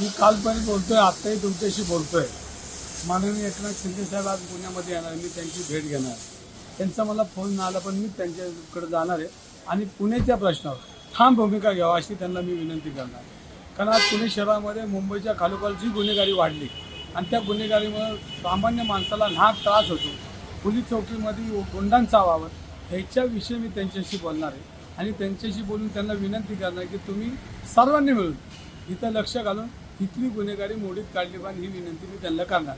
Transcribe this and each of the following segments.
मी कालपर्यंत बोलतोय आत्ताही तुमच्याशी बोलतोय. माननीय एकनाथ शिंदे साहेब आज पुण्यामध्ये येणार मी त्यांची भेट घेणार त्यांचा मला फोन नाही आला पण मी त्यांच्याकडे जाणार आहे. आणि पुण्याच्या प्रश्नावर ठाम भूमिका घ्यावा अशी त्यांना मी विनंती करणार कारण आज पुणे शहरामध्ये मुंबईच्या खालोखाल जी गुन्हेगारी वाढली आणि त्या गुन्हेगारीमुळे सामान्य माणसाला नाक त्रास होतो. पोलीस चौकीमध्ये गुंडांचा वावर ह्याच्याविषयी मी त्यांच्याशी बोलणार आहे. आणि त्यांच्याशी बोलून त्यांना विनंती करणार की तुम्ही सर्वांनी मिळून इथं लक्ष घालून इथली गुन्हेगारी मोडीत काढली पाहिजे ही विनंती मी त्यांना करणार.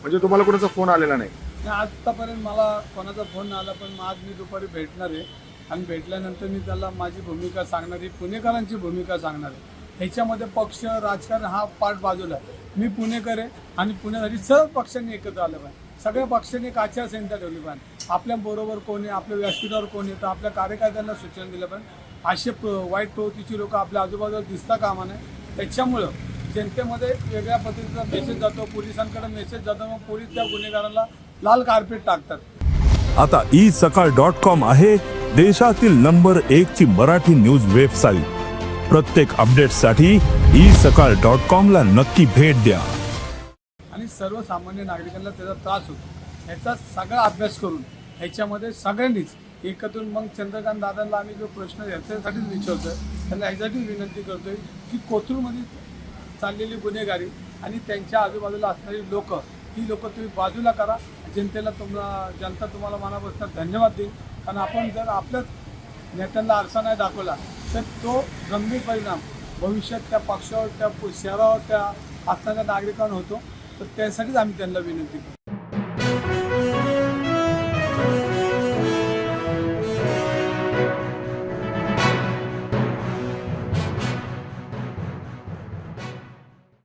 म्हणजे तुम्हाला कोणाचा फोन आलेला नाही? आणि आत्तापर्यंत मला कोणाचा फोन नाही आला पण आज मी दुपारी भेटणार आहे. आणि भेटल्यानंतर मी त्याला माझी भूमिका सांगणार आहे पुणेकरांची भूमिका सांगणार आहे. ह्याच्यामध्ये पक्ष राजकारण हा पार्ट बाजूला मी पुणेकर आहे आणि पुण्यासाठी सर्व पक्षांनी एकत्र आलं पाहिजे. सगळ्या पक्षांनी एक आचारसंहिता ठेवली पाहिजे. आपल्या बरोबर कोण आहे आपल्या व्यासपीठावर कोण आहे तर आपल्या कार्यकर्त्यांना सूचना दिलं पाहिजे. असे वाईट प्रवृत्तीची लोक आपल्या आजूबाजूला दिसता कामा नये. त्याच्यामुळं जनतेमध्ये वेगळ्या पद्धतीचा मेसेज जातो पोलिसांकडे मेसेज जातो मग पोलीस त्या गुन्हेगारांना लाल कार्पेट टाकतात. आता ई सकाळ डॉट कॉम आहे देशातील नंबर एक ची मराठी न्यूज वेबसाईट प्रत्येक अपडेटसाठी ई सकाळ डॉट कॉम ला नक्की भेट द्या. आणि सर्वसामान्य नागरिकांना त्याचा त्रास होतो. ह्याचा सगळा अभ्यास करून ह्याच्यामध्ये सगळ्यांनीच एकत्रून मग चंद्रकांत दादांना आम्ही जो प्रश्न ह्याच्यासाठीच विचारतोय त्यांना ह्यासाठी विनंती करतोय की कोथरूडमध्ये चाललेली गुन्हेगारी आणि त्यांच्या आजूबाजूला असणारी लोक ही लोक तुम्ही बाजूला करा. जनतेला तुम्हाला जनता तुम्हाला मनापासून धन्यवाद देईल. कारण आपण जर आपल्याच नेत्यांना आरसा नाही दाखवला तर तो गंभीर परिणाम भविष्यात त्या पक्षावर त्या पु- शहरावर त्या असणाऱ्या नागरिकांना होतो. तर त्यासाठीच आम्ही त्यांना विनंती करतो.